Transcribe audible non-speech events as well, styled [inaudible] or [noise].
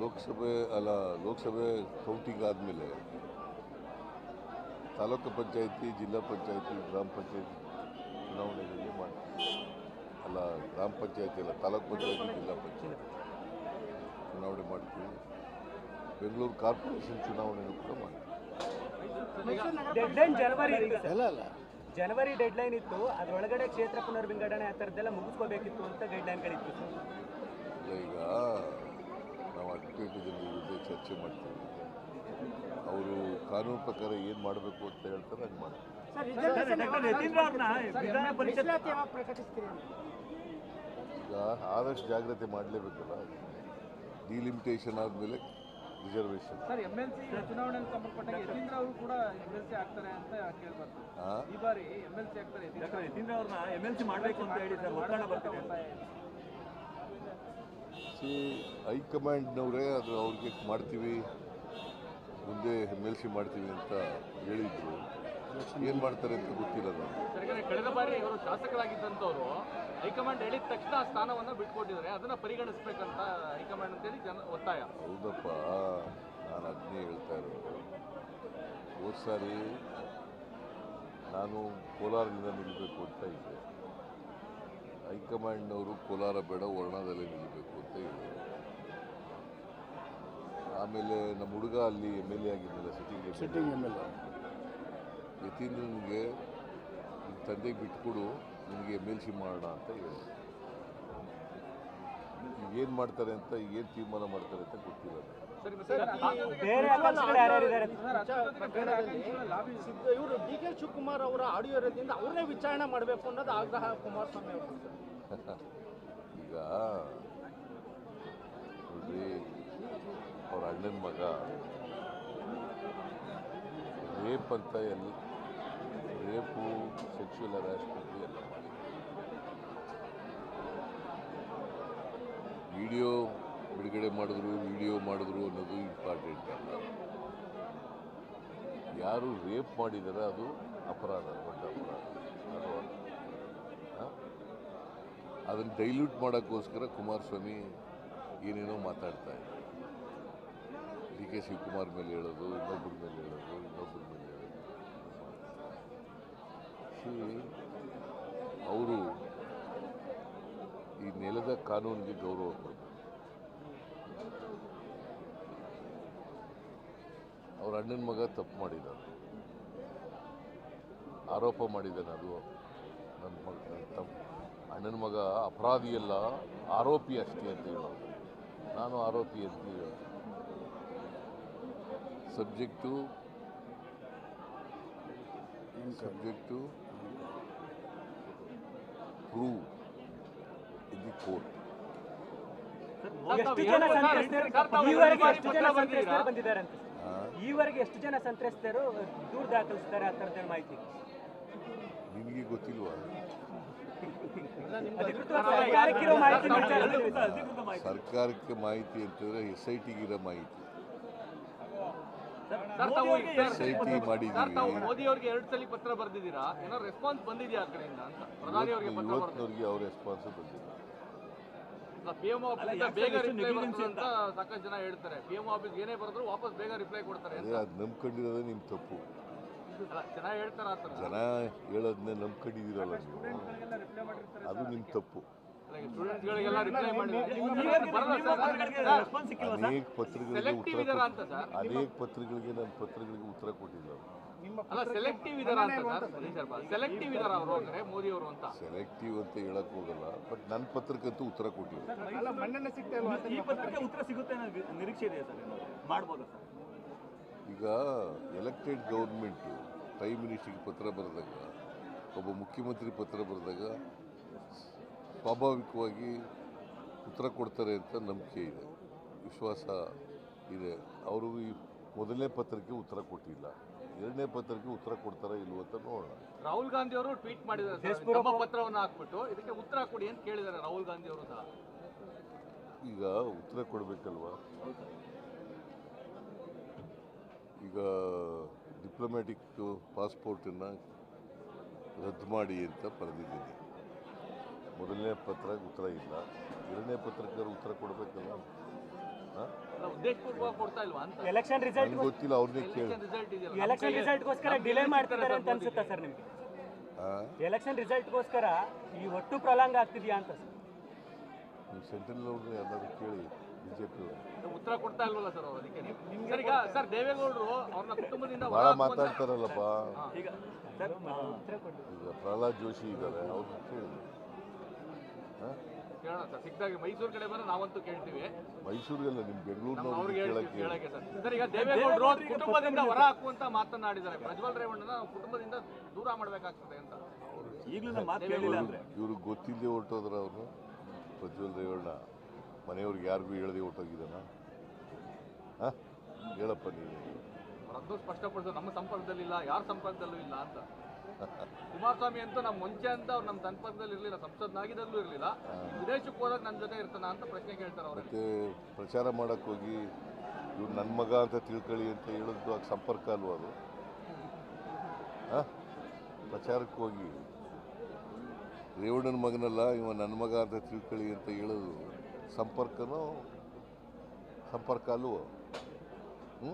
ಲೋಕಸಭೆ ಅಲ್ಲ ಲೋಕಸಭೆ ಕೌಂಟಿಂಗ್ ಆದಮೇಲೆ ತಾಲೂಕು ಪಂಚಾಯಿತಿ ಜಿಲ್ಲಾ ಪಂಚಾಯಿತಿ ಗ್ರಾಮ ಪಂಚಾಯತಿ ಚುನಾವಣೆಗಳಿಗೆ ಮಾಡ್ತೀವಿ ಅಲ್ಲ ಗ್ರಾಮ ಪಂಚಾಯಿತಿ ಅಲ್ಲ ತಾಲೂಕು ಪಂಚಾಯತಿ ಜಿಲ್ಲಾ ಪಂಚಾಯತಿ ಚುನಾವಣೆ ಮಾಡ್ತೀವಿ ಬೆಂಗಳೂರು ಕಾರ್ಪೊರೇಷನ್ ಚುನಾವಣೆನೂ ಕೂಡ ಮಾಡ್ತೀವಿ ಜನವರಿ. ಅಲ್ಲ ಅಲ್ಲ ಜನವರಿ ಡೆಡ್ಲೈನ್ ಇತ್ತು. ಅದರೊಳಗಡೆ ಕ್ಷೇತ್ರ ಪುನರ್ವಿಂಗಡಣೆ ಆ ಥರದ್ದೆಲ್ಲ ಮುಗಿಸ್ಕೋಬೇಕಿತ್ತು ಅಂತ ಗೈಡ್ಲೈನ್ಗಳಿತ್ತು ಈಗ ನಾವು ಅಡ್ವೊಕೇಟ್ ಜನರ ಜೊತೆ ಚರ್ಚೆ ಮಾಡ್ತೀವಿ. ಅವರು ಕಾನೂನು ಪ್ರಕಾರ ಏನು ಮಾಡಬೇಕು ಅಂತ ಹೇಳ್ತಾರೆ ಹಂಗೆ ಮಾಡ್ತೀವಿ ಈಗ ಆದಷ್ಟು ಜಾಗ್ರತೆ ಮಾಡಲೇಬೇಕಲ್ಲ. ಡಿಲಿಮಿಟೇಷನ್ ಆದಮೇಲೆ ರಿಸರ್ವೇಷನ್ ಹಾಂ? ಸಿ ಹೈಕಮಾಂಡ್ನವರೇ ಅದು ಅವ್ರಿಗೆ ಮಾಡ್ತೀವಿ ಮುಂದೆ ಹೆಮ್ಮೆಲ್ಸಿ ಎಲ್ ಮಾಡ್ತೀವಿ ಅಂತ ಹೇಳಿದ್ರು. ಏನು ಮಾಡ್ತಾರೆ ಅಂತ ಗೊತ್ತಿಲ್ಲ ಕಳೆದ ಬಾರಿ ಇವರು ಶಾಸಕರಾಗಿದ್ದಂಥವ್ರು ಹೈಕಮಾಂಡ್ ಹೇಳಿದ ತಕ್ಷಣ ಆ ಸ್ಥಾನವನ್ನ ಬಿಟ್ಕೊಟ್ಟಿದ್ದಾರೆ. ಅದನ್ನು ಪರಿಗಣಿಸ್ಬೇಕಂತ ಹೈಕಮಾಂಡ್ ಅಂತೇಳಿ ಜನ ಒತ್ತಾಯ. ಹೌದಪ್ಪ ನಾನು ಅದನ್ನೇ ಹೇಳ್ತಾ ಇರೋದು. ಹೋದ ಸಾರಿ ನಾನು ಕೋಲಾರದಿಂದ ನಿಲ್ಲಬೇಕು ಅಂತ ಇದ್ದೆ. ಹೈಕಮಾಂಡ್ನವರು ಕೋಲಾರ ಬೇಡ ವರ್ಣದಲ್ಲಿ ನಿಲ್ಲಬೇಕು ಅಂತ ಹೇಳಿದರು. ಆಮೇಲೆ ನಮ್ಮ ಹುಡುಗ ಅಲ್ಲಿ M L A ಆಗಿದ್ದಲ್ಲ sitting sitting M L A ಯತೀಂದ್ರನಿಗೆ ನಿಮ್ಮ ತಂದೆಗೆ ಬಿಟ್ಕೊಡು ನಿಮಗೆ ಎಂ ಎಲ್ ಸಿ ಮಾಡೋಣ ಅಂತ ಹೇಳಿದ್ರು. ಏನು ಮಾಡ್ತಾರೆ ಅಂತ ಏನು ತೀರ್ಮಾನ ಮಾಡ್ತಾರೆ ಅಂತ ಗೊತ್ತಿಲ್ಲ. ಇವರು ಡಿ ಕೆ ಶಿವಕುಮಾರ್ ಅವರ ಆಡಿಯೋ ಇರೋದ್ರಿಂದ ಅವ್ರನ್ನೇ ವಿಚಾರಣೆ ಮಾಡಬೇಕು ಅನ್ನೋದು ಆಗ್ರಹ ಕುಮಾರಸ್ವಾಮಿ ಅವರು. [laughs] ಈಗ ನೋಡ್ರಿ ಅವ್ರ ಅಣ್ಣನ ಮಗ ರೇಪ್ ಅಂತ ಎಲ್ಲ ರೇಪು ಸೆಕ್ಷುವಲ್ ಹರಾಸ್ಮೆಂಟ್ ಎಲ್ಲ ಮಾಡಿ ವಿಡಿಯೋ ಬಿಡುಗಡೆ ಮಾಡಿದ್ರು, ವಿಡಿಯೋ ಮಾಡಿದ್ರು ಅನ್ನೋದು ಇಂಪಾರ್ಟೆಂಟ್ ಅಲ್ಲ. ಯಾರು ರೇಪ್ ಮಾಡಿದಾರೆ ಅದು ಅಪರಾಧ, ದೊಡ್ಡ ಅಪರಾಧ ಅದು ಆ? ಅದನ್ನು ಡೈಲ್ಯೂಟ್ ಮಾಡೋಕ್ಕೋಸ್ಕರ ಕುಮಾರಸ್ವಾಮಿ ಏನೇನೋ ಮಾತಾಡ್ತಾ ಇದ್ದಾರೆ. ಡಿ ಕೆ ಶಿವಕುಮಾರ್ ಮೇಲೆ ಹೇಳೋದು ಇನ್ನೊಬ್ಬರ ಮೇಲೆ ಹೇಳೋದು ಇನ್ನೊಬ್ಬರ ಮೇಲೆ ಹೇಳೋದು. ಅವರು ಈ ನೆಲದ ಕಾನೂನಿಗೆ ಗೌರವ ಕೊಡಬೇಕು. ಅವ್ರ ಅಣ್ಣನ ಮಗ ತಪ್ಪು ಮಾಡಿದ್ದಾನೆ. ಆರೋಪ ಮಾಡಿದ್ದಾನೆ ಅದು. ನನ್ನ ಮಗ ತಪ್ಪು ಅಣ್ಣನ ಮಗ ಅಪರಾಧಿಯಲ್ಲ ಆರೋಪಿ ಅಷ್ಟೇ ಅಂತ ಹೇಳೋದು ನಾನು ಆರೋಪಿ ಅಂತ ಹೇಳೋದು subject subject prove in the court ಎಷ್ಟು ಜನ ಸಂತ್ರಸ್ತರು ಈವರೆಗೆ ಎಷ್ಟು ಜನ ಸಂತ್ರಸ್ತರು ಬಂದಿದ್ದಾರೆ ಅಂತ. ಈವರೆಗೆ ಎಷ್ಟು ಜನ ಸಂತ್ರಸ್ತರು ದೂರ ದಾಖಲಿಸ್ತಾರೆ ಆ ಥರದ ಮಾಹಿತಿ? ನಿಮಗೆ ಗೊತ್ತಿಲ್ವಾ? ಸರ್ಕಾರಕ್ಕೆ ಮಾಹಿತಿ ಅಂತಂದ್ರೆ ಎಸ್ ಐ ಟಿಗಿರೋ ಮಾಹಿತಿ. ಸರ್ ತಾವು ಎಸ್ ಐ ಟಿ ಸರ್ ಮಾಡಿದ್ದೀವಿ. ತಾವು ಮೋದಿ ಅವರಿಗೆ ಎರಡು ಸಲ ಪತ್ರ ಬರೆದಿದ್ದೀರಾ? ಏನೋ ರೆಸ್ಪಾನ್ಸ್ ಬಂದಿದೆಯಾ ಆ ಕಡೆಯಿಂದ ಅಂತ? ಪ್ರಧಾನಿ ಅವರಿಗೆ ಇವತ್ತಿನವ್ರಿಗೆ ಅವ್ರ ರೆಸ್ಪಾನ್ಸ್ ಬಂದಿದೆ ಪಿ ಎಂ ಆಫೀಸ್ ಬೇಗ ರಿಪ್ಲೈ ಬರ್ತದೆ ಅಂತ ಸಾಕಷ್ಟು ಜನ ಹೇಳ್ತಾರೆ. ಪಿ ಎಂ ಆಫೀಸ್ ಏನೇ ಬರೆದ್ರು ವಾಪಸ್ ಬೇಗ ರಿಪ್ಲೈ ಕೊಡ್ತಾರೆ ಅಂತ. ಅದೇ ನಂಬ್ಕೊಂಡಿರೋದೇ ನಿಮ್ಮ ತಪ್ಪು. ಜನ ಹೇಳೋದನ್ನ ನಮ್ಮ ಜನ ಹೇಳೋದನ್ನೇ ನಂಬ್ಕೊಂಡಿದ್ದೀರಲ್ಲ ನೀವು. ಅದು ನಿಮ್ಮ ತಪ್ಪು ಅನೇಕ ಪತ್ರಗಳಿಗೆ ಸೆಲೆಕ್ಟಿವ್ ಉತ್ತರ ಇದಾರ ಅಂತ ಸರ್. ಅನೇಕ ಪತ್ರಗಳಿಗೆ ನನ್ನ ಪತ್ರಗಳಿಗೆ ಉತ್ತರ ಕೊಟ್ಟಿಲ್ಲ ಅಲ್ಲ ಸೆಲೆಕ್ಟಿವ್ ಇದಾರ ಅಂತ ಸರ್. ಸೆಲೆಕ್ಟಿವ್ ಇದಾರ ಅವರು ಅಂದ್ರೆ ಮೋದಿ ಅವರು ಅಂತ. ಸೆಲೆಕ್ಟಿವ್ ಅಂತ ಹೇಳಕ್ ಹೋಗಲ್ಲ ಬಟ್ ನನ್ನ ಪತ್ರಕ್ಕಂತೂ ಉತ್ತರ ಕೊಟ್ಟಿಲ್ಲ ಅಲ್ಲ ಮನ್ನಣೆ ಸಿಗ್ತಾ ಇಲ್ವಾ? ಈ ಪತ್ರಕ್ಕೆ ಉತ್ತರ ಸಿಗುತ್ತೆ ನಿರೀಕ್ಷೆ ಇದೆ ಈಗ ಎಲೆಕ್ಟೆಡ್ ಗೌರ್ಮೆಂಟು ಪ್ರೈಮ್ ಮಿನಿಸ್ಟ್ರಿಗೆ ಪತ್ರ ಬರೆದಾಗ ಒಬ್ಬ ಮುಖ್ಯಮಂತ್ರಿ ಪತ್ರ ಬರೆದಾಗ ಸ್ವಾಭಾವಿಕವಾಗಿ ಉತ್ತರ ಕೊಡ್ತಾರೆ ಅಂತ ನಂಬಿಕೆ ಇದೆ ವಿಶ್ವಾಸ ಇದೆ. ಅವರು ಈ ಮೊದಲನೇ ಪತ್ರಕ್ಕೆ ಉತ್ತರ ಕೊಟ್ಟಿಲ್ಲ ಎರಡನೇ ಪತ್ರಕ್ಕೆ ಉತ್ತರ ಕೊಡ್ತಾರ ಇಲ್ವೋ ಅಂತ ನೋಡೋಣ. ರಾಹುಲ್ ಗಾಂಧಿ ಅವರು ಟ್ವೀಟ್ ಮಾಡಿದ್ದಾರೆ ಪತ್ರವನ್ನು ಹಾಕ್ಬಿಟ್ಟು ಇದಕ್ಕೆ ಉತ್ತರ ಕೊಡಿ ಅಂತ ಕೇಳಿದ್ದಾರೆ ರಾಹುಲ್ ಗಾಂಧಿ ಅವರು ಸಹ. ಈಗ ಉತ್ತರ ಕೊಡಬೇಕಲ್ವಾ? ಈಗ ಡಿಪ್ಲೊಮ್ಯಾಟಿಕ್ ಪಾಸ್ಪೋರ್ಟನ್ನು ರದ್ದು ಮಾಡಿ ಅಂತ ಬರೆದಿದ್ದೀನಿ. ಮೊದಲನೇ ಪತ್ರ ಉತ್ತರ ಇಲ್ಲ. ಎರಡನೇ ಪತ್ರಕ್ಕೆ ಉತ್ತರ ಕೊಡಬೇಕಲ್ಲ? ಹಾಂ? ಅಲ್ಲ, ಉದ್ದೇಶಪೂರ್ವಕ ಕೊಡ್ತಾ ಇಲ್ವಾ ಅಂತ? ಎಲೆಕ್ಷನ್ ರಿಸಲ್ಟ್ ನನಗೆ ಗೊತ್ತಿಲ್ಲ ಅವ್ರನ್ನೇ ಕೇಳಿ. ಎಲೆಕ್ಷನ್ ರಿಸಲ್ಟ್ಗೋಸ್ಕರ ಡಿಲೇ ಮಾಡ್ತಿದ್ದಾರೆ ಅಂತ ಅನ್ಸುತ್ತಾ ಸರ್ ನಿಮಗೆ? ಎಲೆಕ್ಷನ್ ರಿಸಲ್ಟ್ಗೋಸ್ಕರ ಈ ಒಟ್ಟು ಪ್ರಲಾಂಗ ಆಗ್ತಿದೆಯಾ ಅಂತ ಸರ್? ನೀವು ಸೆಂಟ್ರಲ್ ಅವ್ರನ್ನ ಎಲ್ಲರೂ ಕೇಳಿ. ಬಿ ಜೆ ಪಿ ಉತ್ತರ ಕೊಡ್ತಾ ಇಲ್ವಲ್ಲ ಸರ್ ಅವರು ಅದಕ್ಕೆ? ಸರ್ ಈಗ ಸರ್ ದೇವೇಗೌಡರು ಅವ್ರನ್ನ ಕುಟುಂಬದಿಂದ ಭಾಳ ಹೊರ ಮಾತಾಡ್ತಾರಲ್ಲಪ್ಪ. ಈಗ ಸರ್ ಉತ್ತರ ಕೊಡಿ ಈಗ ಪ್ರಹ್ಲಾದ್ ಜೋಶಿ ಇದ್ದಾರೆ ಅವ್ರನ್ನ ಕೇಳಿ. ಕೇಳೋಣ ಸರ್ ಸಿಕ್ಕಿದಾಗ ಮೈಸೂರು ಕಡೆ ಬಂದ್ರೆ ನಾವಂತೂ ಕೇಳ್ತೀವಿ. ಮೈಸೂರಿಗೆಲ್ಲ ನಿಮ್ಮ ಬೆಂಗಳೂರಿನವ್ರು ಕೇಳಕ್ಕೆ ಸರ್. ಸರ್ ಈಗ ದೇವೇಗೌಡರು ಕುಟುಂಬದಿಂದ ಹೊರ ಹಾಕುವಂತ ಮಾತನಾಡಿದ್ದಾರೆ ಪ್ರಜ್ವಲ್ ರೇವಣ್ಣನ ನಾವು ಕುಟುಂಬದಿಂದ ದೂರ ಮಾಡಬೇಕಾಗ್ತದೆ ಅಂತ. ಈಗಲೂ ಮಾತು ಕೇಳಿಲ್ಲ ಅಂದ್ರೆ. ಇವ್ರಿಗೆ ಗೊತ್ತಿಲ್ಲದೆ ಹೊರಟೋದ್ರ ಅವರು ಪ್ರಜ್ವಲ್ ರೇವಣ್ಣ. ಮನೆಯವ್ರಿಗೆ ಯಾರಿಗೂ ಹೇಳದೆ ಹೊರಟೋಗಿದ್ದಾನ? ಹಾಂ? ಹೇಳಪ್ಪ ನೀನು. ಅದು ಸ್ಪಷ್ಟಪಡಿಸೋದು ನಮ್ಮ ಸಂಪರ್ಕದಲ್ಲಿಲ್ಲ ಯಾರ ಸಂಪರ್ಕದಲ್ಲೂ ಇಲ್ಲ ಅಂತ. ಕುಮಾರಸ್ವಾಮಿ ಅಂತ ನಮ್ಮ ಮುಂಚೆ ಅಂತ ಅವ್ರು ನಮ್ಮ ಸಂಪರ್ಕದಲ್ಲಿ ಇರಲಿಲ್ಲ ಸಂಸದನಾಗಿದ್ದಲ್ಲೂ ಇರಲಿಲ್ಲ. ವಿದೇಶಕ್ಕೆ ಹೋದಾಗ ನನ್ನ ಜೊತೆ ಇರ್ತಾನ ಅಂತ ಪ್ರಶ್ನೆ ಕೇಳ್ತಾರೆ ಮತ್ತೆ ಪ್ರಚಾರ ಮಾಡೋಕ್ಕೋಗಿ ಹೋಗಿ ಇವ್ರು ನನ್ನ ಮಗ ಅಂತ ತಿಳ್ಕೊಳ್ಳಿ ಅಂತ ಹೇಳಿದ್ದು ಆಗ ಸಂಪರ್ಕ ಅಲ್ವ ಅದು? ಹಾಂ? ಪ್ರಚಾರಕ್ಕೆ ಹೋಗಿ. ರೇವಣ್ಣನ ಮಗನಲ್ಲ ಇವ ನನ್ನ ಮಗ ಅಂತ ತಿಳ್ಕೊಳ್ಳಿ ಅಂತ ಹೇಳೋದು. ಸಂಪರ್ಕನೋ ಸಂಪರ್ಕ ಅಲ್ವೋ ಹ್ಞೂ